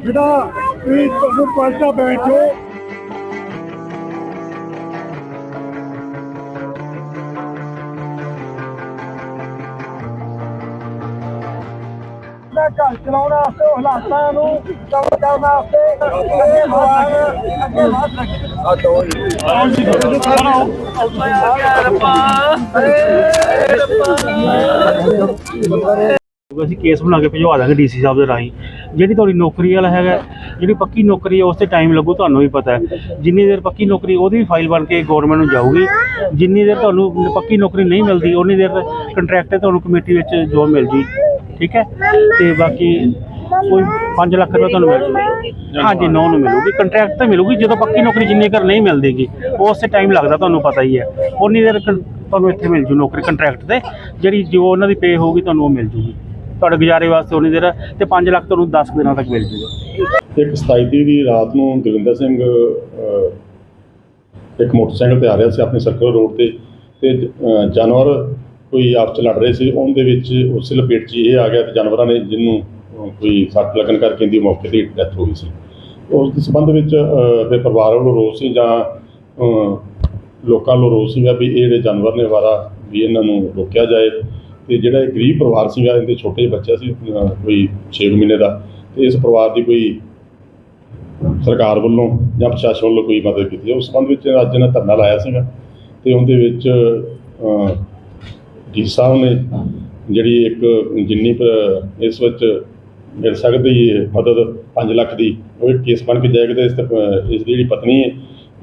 ਜਿਹੜਾ ਤੁਸੀਂ ਤੁਹਾਨੂੰ ਪਲਟਾ ਬੈਠੋ ਘਰ ਚਲਾਉਣ ਵਾਸਤੇ ਹਾਲਾਤਾਂ ਨੂੰ ਕੰਮ ਕਰਨ ਵਾਸਤੇ ਅੱਗੇ ਭਗਵਾਨ ਅੱਗੇ ਵੱਧ ਅਸੀਂ ਕੇਸ ਬਣਾ ਕੇ ਭਜਵਾ ਦਾਂਗੇ ਡੀਸੀ ਸਾਹਿਬ ਦੇ ਰਾਹੀਂ। ਜਿਹੜੀ ਤੁਹਾਡੀ ਨੌਕਰੀ ਵਾਲਾ ਹੈਗਾ, ਜਿਹੜੀ ਪੱਕੀ ਨੌਕਰੀ ਹੈ ਉਸ ਤੇ ਟਾਈਮ ਲੱਗੂ, ਤੁਹਾਨੂੰ ਵੀ ਪਤਾ ਹੈ। ਜਿੰਨੀ ਦੇਰ ਪੱਕੀ ਨੌਕਰੀ, ਉਹਦੀ ਵੀ ਫਾਈਲ ਬਣ ਕੇ ਗਵਰਨਮੈਂਟ ਨੂੰ ਜਾਊਗੀ। ਜਿੰਨੀ ਦੇਰ ਤੁਹਾਨੂੰ ਪੱਕੀ ਨੌਕਰੀ ਨਹੀਂ ਮਿਲਦੀ ਉਨੀ ਦੇਰ ਕੰਟਰੈਕਟ ਤੇ ਤੁਹਾਨੂੰ ਕਮੇਟੀ ਵਿੱਚ ਜੋਬ ਮਿਲ ਜੀ। ਠੀਕ ਹੈ? ਤੇ ਬਾਕੀ ਕੋਈ 5 ਲੱਖ ਰੁਪਏ ਤੁਹਾਨੂੰ ਮਿਲ ਜੂਗਾ। ਹਾਂਜੀ, ਨੌ ਨੂੰ ਮਿਲੂਗੀ। ਕੰਟਰੈਕਟ ਤੇ ਮਿਲੂਗੀ, ਜਦੋਂ ਪੱਕੀ ਨੌਕਰੀ ਜਿੰਨੇ ਕਰ ਨਹੀਂ ਮਿਲਦੀਗੀ, ਉਸ ਤੇ ਟਾਈਮ ਲੱਗਦਾ, ਤੁਹਾਨੂੰ ਪਤਾ ਹੀ ਹੈ। ਉਨੀ ਦੇਰ ਕੰ- ਤੁਹਾਨੂੰ ਇੱਥੇ ਮਿਲ ਜੂ ਨੌਕਰੀ ਕੰਟਰੈਕਟ ਤੇ। ਜਿਹੜੀ ਜੋ ਉਹਨਾਂ ਦੀ ਪੇ ਹੋਊਗੀ, ਤੁਹਾਨੂੰ ਉਹ ਮਿਲ ਜੂਗੀ। ਤੁਹਾਡੇ ਗੁਜ਼ਾਰੇ ਵਾਸਤੇ ਉਨੀ ਦੇਰ ਤੇ 5 ਲੱਖ ਤੁਹਾਨੂੰ 10 ਦਿਨਾਂ ਤੱਕ ਮਿਲ ਜੂਗਾ। ਇੱਕ 27 ਤਰੀਕ ਦੀ ਰਾਤ ਨੂੰ ਦਵਿੰਦਰ ਸਿੰਘ ਇੱਕ ਮੋਟਰਸਾਈਕਲ ਤੇ ਆ ਰਿਹਾ ਸੀ ਆਪਣੇ ਸਰਕਲ ਰੋਡ ਤੇ ਤੇ ਜਾਨਵਰ ਕੋਈ ਆਪਸ ਚ ਲੜ ਰਹੇ ਸੀ। ਉਹਦੇ ਵਿੱਚ ਉਸੇ ਲਪੇਟ 'ਚ ਇਹ ਆ ਗਿਆ ਤੇ ਜਾਨਵਰਾਂ ਨੇ ਜਿਹਨੂੰ ਕੋਈ ਸੱਟ ਲੱਗਣ ਕਰਕੇ ਦੀ ਮੌਕੇ ਤੇ ਡੈਥ ਹੋ ਗਈ ਸੀ। ਉਸ ਦੇ ਸੰਬੰਧ ਵਿੱਚ ਅਹ, ਦੇ ਪਰਿਵਾਰ ਵੱਲੋਂ ਰੋਸ ਸੀ ਜਾਂ ਲੋਕਾਂ ਵੱਲੋਂ ਰੋਸ ਸੀਗਾ ਵੀ ਇਹ ਜਿਹੜੇ ਜਾਨਵਰ ਨੇ ਵਾਰਾ ਵੀ ਇਹਨਾਂ ਨੂੰ ਰੋਕਿਆ ਜਾਏ। ਤੇ ਜਿਹੜਾ ਇਹ ਗਰੀਬ ਪਰਿਵਾਰ ਸੀਗਾ ਇਹਦੇ ਛੋਟੇ ਜਿਹੇ ਬੱਚਾ ਸੀ ਅਹ, ਕੋਈ 6 ਮਹੀਨੇ ਦਾ ਤੇ ਇਸ ਪਰਿਵਾਰ ਦੀ ਕੋਈ ਸਰਕਾਰ ਵੱਲੋਂ ਜਾਂ ਪ੍ਰਸ਼ਾਸਨ ਵੱਲੋਂ ਕੋਈ ਮਦਦ ਕੀਤੀ। ਹੈ ਉਸ ਸੰਬੰਧ ਵਿੱਚ ਅੱਜ ਇਹਨਾਂ ਧਰਨਾ ਲਾਇਆ ਸੀਗਾ ਤੇ ਉਹਦੇ ਵਿੱਚ ਡੀ ਸਾਹਿਬ ਨੇ ਜਿਹੜੀ ਇੱਕ ਜਿੰਨੀ ਕੁ ਇਸ ਵਿੱਚ ਮਿਲ ਸਕਦੀ ਹੈ ਮਦਦ 5 ਲੱਖ ਦੀ ਉਹ ਇੱਕ ਕੇਸ ਬਣ ਕੇ ਜਾਏਗਾ ਤੇ ਇਸ ਤੇ, ਅਹ, ਇਸ ਦੀ ਜਿਹੜੀ ਪਤਨੀ ਹੈ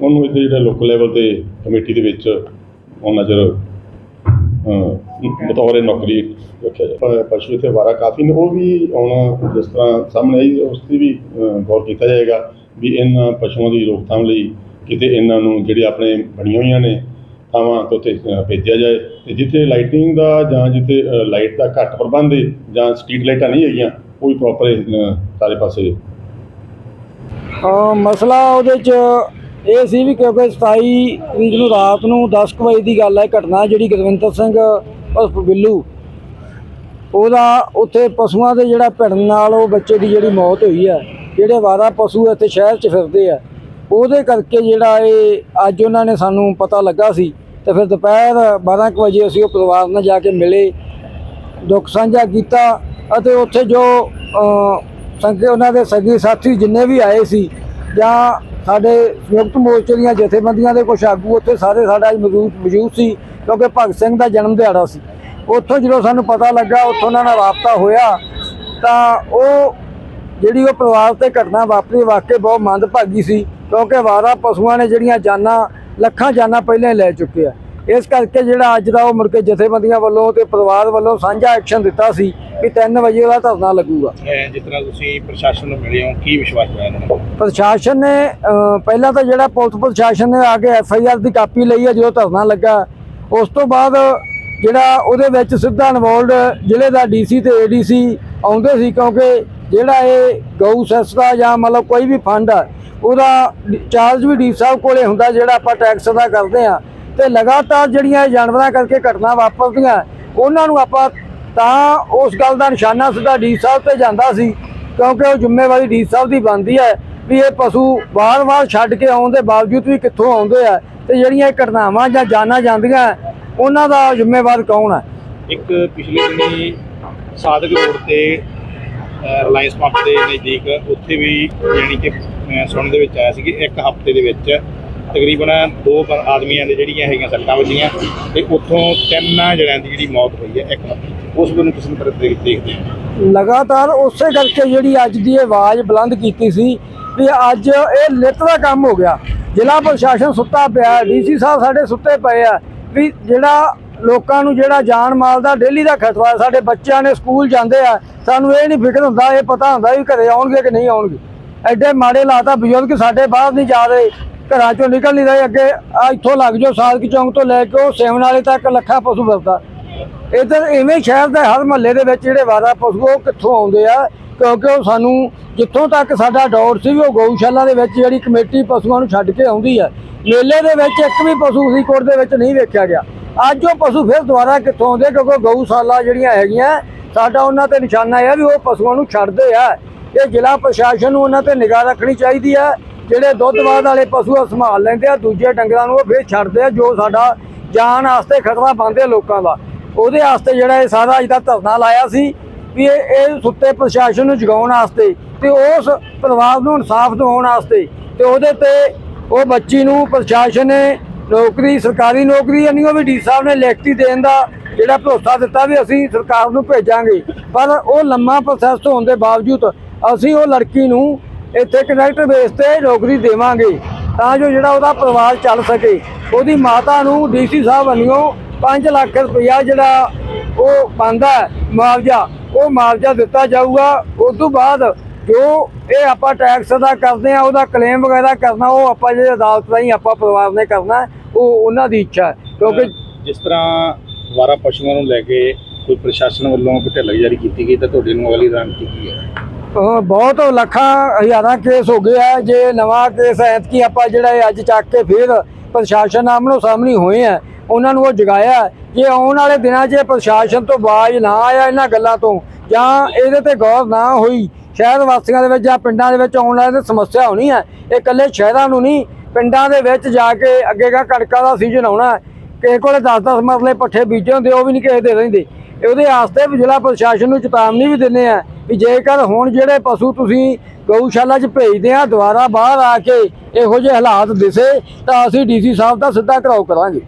ਉਹਨੂੰ ਇਹਦੇ ਜਿਹੜਾ ਲੋਕਲ ਲੈਵਲ ਤੇ ਕਮੇਟੀ ਦੇ ਵਿੱਚ ਉਹ ਨਜ਼ਰ ਬਤੌਰ ਨੌਕਰੀ ਰੱਖਿਆ ਜਾਏ ਪਸ਼ੂ ਇੱਥੇ ਵਾਰਾ ਕਾਫੀ ਨੇ। ਉਹ ਵੀ ਹੁਣ ਜਿਸ ਤਰ੍ਹਾਂ ਸਾਹਮਣੇ ਆਈ ਉਸ ਦੀ ਵੀ ਗੌਰ ਕੀਤਾ ਜਾਏਗਾ ਵੀ ਇਹਨਾਂ ਪਸ਼ੂਆਂ ਦੀ ਰੋਕਥਾਮ ਲਈ ਕਿਤੇ ਇਹਨਾਂ ਨੂੰ ਜਿਹੜੇ ਆਪਣੇ ਬਣੀਆਂ ਹੋਈਆਂ ਨੇ ਥਾਵਾਂ ਤੋਂ ਉੱਥੇ ਅਹ, ਭੇਜਿਆ ਜਾਏ। ਤੇ ਜਿੱਥੇ ਲਾਈਟਿੰਗ ਦਾ ਜਾਂ ਜਿੱਥੇ ਲਾਈਟ ਦਾ ਘੱਟ ਪ੍ਰਬੰਧ ਹੈ ਜਾਂ ਸਟਰੀਟ ਲਾਈਟਾਂ ਨਹੀਂ ਹੈਗੀਆਂ ਉਹ ਵੀ ਪ੍ਰੋਪਰ ਸਾਰੇ ਪਾਸੇ। ਹਾਂ ਮਸਲਾ ਉਹਦੇ ਚ ਇਹ ਸੀ ਵੀ ਕਿਉਂਕਿ 27 ਤਰੀਕ ਨੂੰ ਰਾਤ ਨੂੰ 10 ਕੁ ਵਜੇ ਦੀ ਗੱਲ ਹੈ ਘਟਨਾ ਜਿਹੜੀ ਗੁਰਵਿੰਦਰ ਸਿੰਘ ਉਰਫ ਬਿੱਲੂ। ਉਹਦਾ ਉੱਥੇ ਪਸ਼ੂਆਂ ਦੇ ਜਿਹੜਾ ਭਿੜਨ ਨਾਲ ਉਹ ਬੱਚੇ ਦੀ ਜਿਹੜੀ ਮੌਤ ਹੋਈ ਹੈ ਜਿਹੜੇ ਵਾਰਾ ਪਸ਼ੂ ਇੱਥੇ ਸ਼ਹਿਰ 'ਚ ਫਿਰਦੇ ਆ। ਉਹਦੇ ਕਰਕੇ ਜਿਹੜਾ ਇਹ ਅੱਜ ਉਹਨਾਂ ਨੇ ਸਾਨੂੰ ਪਤਾ ਲੱਗਾ ਸੀ ਤੇ ਫਿਰ ਦੁਪਹਿਰ 12 ਕੁ ਵਜੇ ਅਸੀਂ ਉਹ ਪਰਿਵਾਰ ਨਾਲ ਜਾ ਕੇ ਮਿਲੇ ਦੁੱਖ ਸਾਂਝਾ ਕੀਤਾ ਅਤੇ ਉੱਥੇ ਜੋ ਅ, ਸੰਗੇ ਉਹਨਾਂ ਦੇ ਸਗੀ ਸਾਥੀ ਜਿੰਨੇ ਵੀ ਆਏ ਸੀ ਜਾਂ ਸਾਡੇ ਸੰਯੁਕਤ ਮੋਰਚੇ ਦੀਆਂ ਜਥੇਬੰਦੀਆਂ ਦੇ ਕੁਝ ਆਗੂ ਉੱਥੇ ਸਾਰੇ ਸਾਡਾ ਮੌਜੂਦ ਮੌਜੂਦ ਸੀ, ਕਿਉਂਕਿ ਭਗਤ ਸਿੰਘ ਦਾ ਜਨਮ ਦਿਹਾੜਾ ਸੀ। ਉੱਥੋਂ ਜਦੋਂ ਸਾਨੂੰ ਪਤਾ ਲੱਗਾ, ਉੱਥੋਂ ਉਹਨਾਂ ਨਾਲ ਰਾਬਤਾ ਹੋਇਆ, ਤਾਂ ਉਹ ਜਿਹੜੀ ਉਹ ਪਰਿਵਾਰ ਤੇ ਘਟਨਾ ਵਾਪਰੀ, ਵਾਕਈ ਬਹੁਤ ਮੰਦਭਾਗੀ ਸੀ, ਕਿਉਂਕਿ ਵਾਰਾ ਪਸ਼ੂਆਂ ਨੇ ਜਿਹੜੀਆਂ ਜਾਨਾਂ, ਲੱਖਾਂ ਜਾਨਾਂ ਪਹਿਲਾਂ ਹੀ ਲੈ ਚੁੱਕੇ ਆ। ਇਸ ਕਰਕੇ ਜਿਹੜਾ ਅੱਜ ਦਾ ਉਹ ਮੁੜ ਕੇ ਜਥੇਬੰਦੀਆਂ ਵੱਲੋਂ ਤੇ ਪਰਿਵਾਰ ਵੱਲੋਂ ਸਾਂਝਾ ਐਕਸ਼ਨ ਦਿੱਤਾ ਸੀ ਕਿ 3 ਵਜੇ ਉਹਦਾ ਧਰਨਾ ਲੱਗੂਗਾ। ਜਿਸ ਤਰ੍ਹਾਂ ਤੁਸੀਂ ਪ੍ਰਸ਼ਾਸਨ ਨੂੰ ਮਿਲੇ ਹੋ ਕੀ ਵਿਸ਼ਵਾਸ ਨੂੰ ਪ੍ਰਸ਼ਾਸਨ ਨੇ ਪਹਿਲਾਂ ਤਾਂ ਜਿਹੜਾ ਪੁਲਿਸ ਪ੍ਰਸ਼ਾਸਨ ਨੇ ਆ ਕੇ ਐਫ ਆਈ ਆਰ ਦੀ ਕਾਪੀ ਲਈ ਹੈ ਜਦੋਂ ਧਰਨਾ ਲੱਗਾ ਉਸ ਤੋਂ ਬਾਅਦ ਜਿਹੜਾ ਉਹਦੇ ਵਿੱਚ ਸਿੱਧਾ ਇਨਵੋਲਡ ਜ਼ਿਲ੍ਹੇ ਦਾ ਡੀਸੀ ਤੇ ਏਡੀਸੀ ਆਉਂਦੇ ਸੀ ਕਿਉਂਕਿ ਜਿਹੜਾ ਇਹ ਗਊ ਸੈਸ ਦਾ ਜਾਂ ਮਤਲਬ ਕੋਈ ਵੀ ਫੰਡ ਆ ਉਹਦਾ ਚਾਰਜ ਵੀ ਡੀ ਸਾਹਿਬ ਕੋਲੇ ਹੁੰਦਾ ਜਿਹੜਾ ਆਪਾਂ ਟੈਕਸ ਦਾ ਕਰਦੇ ਆ ਤੇ ਲਗਾਤਾਰ ਜਿਹੜੀਆਂ ਇਹ ਜਾਨਵਰਾਂ ਕਰਕੇ ਘਟਨਾ ਵਾਪਰਦੀਆਂ, ਉਹਨਾਂ ਨੂੰ ਆਪਾਂ ਤਾਂ ਉਸ ਗੱਲ ਦਾ ਨਿਸ਼ਾਨਾ ਸਿੱਧਾ ਡੀ ਸਾਹਿਬ ਤੇ ਜਾਂਦਾ ਸੀ, ਕਿਉਂਕਿ ਉਹ ਜ਼ਿੰਮੇਵਾਰੀ ਡੀ ਸਾਹਿਬ ਦੀ ਬਣਦੀ ਹੈ ਵੀ ਇਹ ਪਸ਼ੂ ਵਾਰ-ਵਾਰ ਛੱਡ ਕੇ ਆਉਣ ਦੇ ਬਾਵਜੂਦ ਵੀ ਕਿੱਥੋਂ ਆਉਂਦੇ ਆ ਤੇ ਜਿਹੜੀਆਂ ਇਹ ਘਟਨਾਵਾਂ ਜਾਂ ਜਾਨਾਂ ਜਾਂਦੀਆਂ, ਉਹਨਾਂ ਦਾ ਜ਼ਿੰਮੇਵਾਰ ਕੌਣ ਹੈ? ਇੱਕ ਪਿਛਲੇ ਦਿਨੀ ਸਾਦਕ ਰੋਡ ਤੇ ਰਿਲਾਇੰਸ ਪੰਪ ਦੇ ਨਜ਼ਦੀਕ ਉੱਥੇ ਵੀ ਯਾਨੀ ਕਿ ਸੁਣਨ ਦੇ ਵਿੱਚ ਆਇਆ ਸੀ ਕਿ ਇੱਕ ਹਫ਼ਤੇ ਦੇ ਵਿੱਚ ਤਕਰੀਬਨ ਦੋ ਪ- ਆਦਮੀਆਂ ਦੇ ਜਿਹੜੀਆਂ ਹੈਗੀਆਂ ਸੱਟਾਂ ਵੱਜੀਆਂ ਤੇ ਉੱਥੋਂ ਤਿੰਨ ਜਣਿਆਂ ਦੀ ਜਿਹੜੀ ਮੌਤ ਹੋਈ ਹੈ ਇੱਕ ਉਸ ਨੂੰ ਕਿਸ ਤਰ੍ਹਾਂ ਦੇਖ- ਦੇਖਦੇ ਹੋ? ਲਗਾਤਾਰ ਉਸੇ ਕਰਕੇ ਜਿਹੜੀ ਅੱਜ ਦੀ ਇਹ ਆਵਾਜ਼ ਬੁਲੰਦ ਕੀਤੀ ਸੀ ਵੀ ਅੱਜ ਇਹ ਲਿੱਤ ਦਾ ਕੰਮ ਹੋ ਗਿਆ। ਜ਼ਿਲ੍ਹਾ ਪ੍ਰਸ਼ਾਸਨ ਸੁੱਤਾ ਪਿਆ ਡੀਸੀ ਸਾਹਿਬ ਸਾਡੇ ਸੁੱਤੇ ਪਏ ਆ ਵੀ ਜਿਹੜਾ ਲੋਕਾਂ ਨੂੰ ਜਿਹੜਾ ਜਾਨ ਮਾਲ ਦਾ ਡੇਲੀ ਦਾ ਖਤਰਾ ਹੈ, ਸਾਡੇ ਬੱਚਿਆਂ ਨੇ ਸਕੂਲ ਜਾਂਦੇ ਆ ਸਾਨੂੰ ਇਹ ਨਹੀਂ ਫਿਕਰ ਹੁੰਦਾ ਇਹ ਪਤਾ ਹੁੰਦਾ ਵੀ ਘਰੇ ਆਉਣਗੇ ਕਿ ਨਹੀਂ ਆਉਣਗੇ। ਐਡੇ ਮਾੜੇ ਲਾਤਾ ਬਜ਼ੁਰਗ ਸਾਡੇ ਬਾਹਰ ਨਹੀਂ ਜਾ ਰਹੇ। ਘਰਾਂ ਚੋਂ ਨਿਕਲ ਨਹੀਂ ਰਹੇ ਅੱਗੇ। ਆ ਇੱਥੋਂ ਲੱਗ ਜਾਓ, ਸਾਦਕ ਚੌਂਕ ਤੋਂ ਲੈ ਕੇ ਉਹ ਸੇਵਨ ਵਾਲੇ ਤੱਕ ਲੱਖਾਂ ਪਸ਼ੂ ਫਿਰਦਾ ਇੱਧਰ ਇਵੇਂ ਸ਼ਹਿਰ ਦੇ ਹਰ ਮਹੱਲੇ ਦੇ ਵਿੱਚ ਜਿਹੜੇ ਵਾਰਾ ਪਸ਼ੂ, ਉਹ ਕਿੱਥੋਂ ਆਉਂਦੇ ਆ? ਕਿਉਂਕਿ ਉਹ ਸਾਨੂੰ ਜਿੱਥੋਂ ਤੱਕ ਸਾਡਾ ਦੌਰ ਸੀ ਵੀ ਉਹ ਗਊਸ਼ਾਲਾ ਦੇ ਵਿੱਚ ਜਿਹੜੀ ਕਮੇਟੀ ਪਸ਼ੂਆਂ ਨੂੰ ਛੱਡ ਕੇ ਆਉਂਦੀ ਹੈ ਮੇਲੇ ਦੇ ਵਿੱਚ ਇੱਕ ਵੀ ਪਸ਼ੂ ਫਰੀਦਕੋਟ ਦੇ ਵਿੱਚ ਨਹੀਂ ਵੇਖਿਆ ਗਿਆ। ਅੱਜ ਉਹ ਪਸ਼ੂ ਫਿਰ ਦੁਬਾਰਾ ਕਿੱਥੋਂ ਆਉਂਦੇ? ਕਿਉਂਕਿ ਗਊਸ਼ਾਲਾ ਜਿਹੜੀਆਂ ਹੈਗੀਆਂ, ਸਾਡਾ ਉਹਨਾਂ ਤੇ ਨਿਸ਼ਾਨਾ ਹੈ ਵੀ ਉਹ ਪਸ਼ੂਆਂ ਨੂੰ ਛੱਡਦੇ ਆ। ਇਹ ਜ਼ਿਲ੍ਹਾ ਪ੍ਰਸ਼ਾਸਨ ਨੂੰ ਉਹਨਾਂ ਤੇ ਨਿਗਾਹ ਰੱਖਣੀ ਚਾਹੀਦੀ ਹੈ ਜਿਹੜੇ ਦੁੱਧ ਬਾਦ ਵਾਲੇ ਪਸ਼ੂ ਆ, ਸੰਭਾਲ ਲੈਂਦੇ ਆ, ਦੂਜੇ ਡੰਗਰਾਂ ਨੂੰ ਉਹ ਫੇਰ ਛੱਡਦੇ ਆ, ਜੋ ਸਾਡਾ ਜਾਨ ਵਾਸਤੇ ਖਤਰਾ ਬਣਦੇ ਆ ਲੋਕਾਂ ਦਾ। ਉਹਦੇ ਵਾਸਤੇ ਜਿਹੜਾ ਇਹ ਸਾਰਾ ਅੱਜ ਦਾ ਧਰਨਾ ਲਾਇਆ ਸੀ ਵੀ ਇਹ ਇਹ ਸੁੱਤੇ ਪ੍ਰਸ਼ਾਸਨ ਨੂੰ ਜਗਾਉਣ ਵਾਸਤੇ ਤੇ ਉਸ ਪਰਿਵਾਰ ਨੂੰ ਇਨਸਾਫ ਦਿਵਾਉਣ ਵਾਸਤੇ ਤੇ ਉਹਦੇ ਤੇ ਉਹ ਬੱਚੀ ਨੂੰ ਪ੍ਰਸ਼ਾਸਨ ਨੇ ਨੌਕਰੀ, ਸਰਕਾਰੀ ਨੌਕਰੀ ਨਹੀਂ ਉਹ ਵੀ ਡੀ ਸਾਹਿਬ ਨੇ ਲਿਖਤੀ ਦੇਣ ਦਾ ਜਿਹੜਾ ਭਰੋਸਾ ਦਿੱਤਾ ਵੀ ਅਸੀਂ ਸਰਕਾਰ ਨੂੰ ਭੇਜਾਂਗੇ। ਪਰ ਉਹ ਲੰਮਾ ਪ੍ਰੋਸੈਸ ਹੋਣ ਦੇ ਬਾਵਜੂਦ ਅਸੀਂ ਉਹ ਲੜਕੀ ਨੂੰ ਇੱਥੇ ਕਨੈਕਟ ਬੇਸ ਤੇ ਨੌਕਰੀ ਦੇਵਾਂਗੇ, ਤਾਂ ਜੋ ਜਿਹੜਾ ਉਹਦਾ ਪਰਿਵਾਰ ਚੱਲ ਸਕੇ। ਉਹਦੀ ਮਾਤਾ ਨੂੰ ਡੀਸੀ ਸਾਹਿਬ ਵੱਲੋਂ 5 ਲੱਖ ਰੁਪਇਆ ਜਿਹੜਾ ਉਹ ਬੰਦਾ ਮੁਆਵਜ਼ਾ, ਉਹ ਮੁਆਵਜ਼ਾ ਦਿੱਤਾ ਜਾਊਗਾ। ਉਸ ਤੋਂ ਬਾਅਦ ਜੋ ਇਹ ਆਪਾਂ ਟੈਕਸ ਦਾ ਕਰਦੇ ਆ ਉਹਦਾ ਕਲੇਮ ਵਗੈਰਾ ਕਰਨਾ, ਉਹ ਆਪਾਂ ਜਿਹੜੇ ਅਦਾਲਤ ਰਾਹੀਂ ਆਪਾਂ ਪਰਿਵਾਰ ਨੇ ਕਰਨਾ ਉਹ ਉਹਨਾਂ ਦੀ ਇੱਛਾ ਹੈ। ਕਿਉਂਕਿ ਜਿਸ ਤਰ੍ਹਾਂ ਵਾਰਾ ਪਸ਼ੂਆਂ ਨੂੰ ਲੈ ਕੇ ਕੋਈ ਪ੍ਰਸ਼ਾਸਨ ਵੱਲੋਂ ਕੋਈ ਜਾਰੀ ਕੀਤੀ ਗਈ, ਤਾਂ ਤੁਹਾਡੇ ਨੂੰ ਅਗਲੀ ਰਣਨੀਤੀ ਕੀ ਹੈ? ਬਹੁਤ ਲੱਖਾਂ ਹਜ਼ਾਰਾਂ ਕੇਸ ਹੋ ਗਏ ਆ। ਜੇ ਨਵਾਂ ਕੇਸ ਐਤਕੀ ਆਪਾਂ ਜਿਹੜਾ ਅੱਜ ਚੱਕ ਕੇ ਫਿਰ ਪ੍ਰਸ਼ਾਸਨ ਆਮਣੋ ਸਾਹਮਣੇ ਹੋਏ ਆ, ਉਹਨਾਂ ਨੂੰ ਉਹ ਜਗਾਇਆ। ਜੇ ਆਉਣ ਵਾਲੇ ਦਿਨਾਂ 'ਚ ਪ੍ਰਸ਼ਾਸਨ ਤੋਂ ਬਾਜ ਨਾ ਆਇਆ ਇਹਨਾਂ ਗੱਲਾਂ ਤੋਂ, ਜਾਂ ਇਹਦੇ ਤੇ ਗੌਰ ਨਾ ਹੋਈ, ਸ਼ਹਿਰ ਵਾਸੀਆਂ ਦੇ ਵਿੱਚ ਜਾਂ ਪਿੰਡਾਂ ਦੇ ਵਿੱਚ ਆਉਣ ਵਾਲੇ ਦੀ ਸਮੱਸਿਆ ਹੋਣੀ ਹੈ ਇਹ ਇਕੱਲੇ ਸ਼ਹਿਰਾਂ ਨੂੰ ਨਹੀਂ, ਪਿੰਡਾਂ ਦੇ ਵਿੱਚ ਜਾ ਕੇ ਅੱਗੇਗਾ ਕਣਕਾਂ ਦਾ ਸੀਜ਼ਨ ਆਉਣਾ। ਕਿਸੇ ਕੋਲੇ 10-10 ਮਰਲੇ ਪੱਠੇ ਬੀਜੇ ਹੁੰਦੇ, ਉਹ ਵੀ ਨਹੀਂ ਕਿਸੇ ਦੇ ਰਹਿੰਦੇ। ਉਹਦੇ ਵਾਸਤੇ ਵੀ ਜ਼ਿਲ੍ਹਾ ਪ੍ਰਸ਼ਾਸਨ ਨੂੰ ਚੇਤਾਵਨੀ ਵੀ ਦਿੰਦੇ ਆ ਵੀ ਜੇਕਰ ਹੁਣ ਜਿਹੜੇ ਪਸ਼ੂ ਤੁਸੀਂ ਗਊਸ਼ਾਲਾ 'ਚ ਭੇਜਦੇ ਆ, ਦੁਬਾਰਾ ਬਾਹਰ ਆ ਕੇ ਇਹੋ ਜਿਹੇ ਹਾਲਾਤ ਦਿਸੇ, ਤਾਂ ਅਸੀਂ ਡੀਸੀ ਸਾਹਿਬ ਦਾ ਸਿੱਧਾ ਘਰਾਓ ਕਰਾਂਗੇ।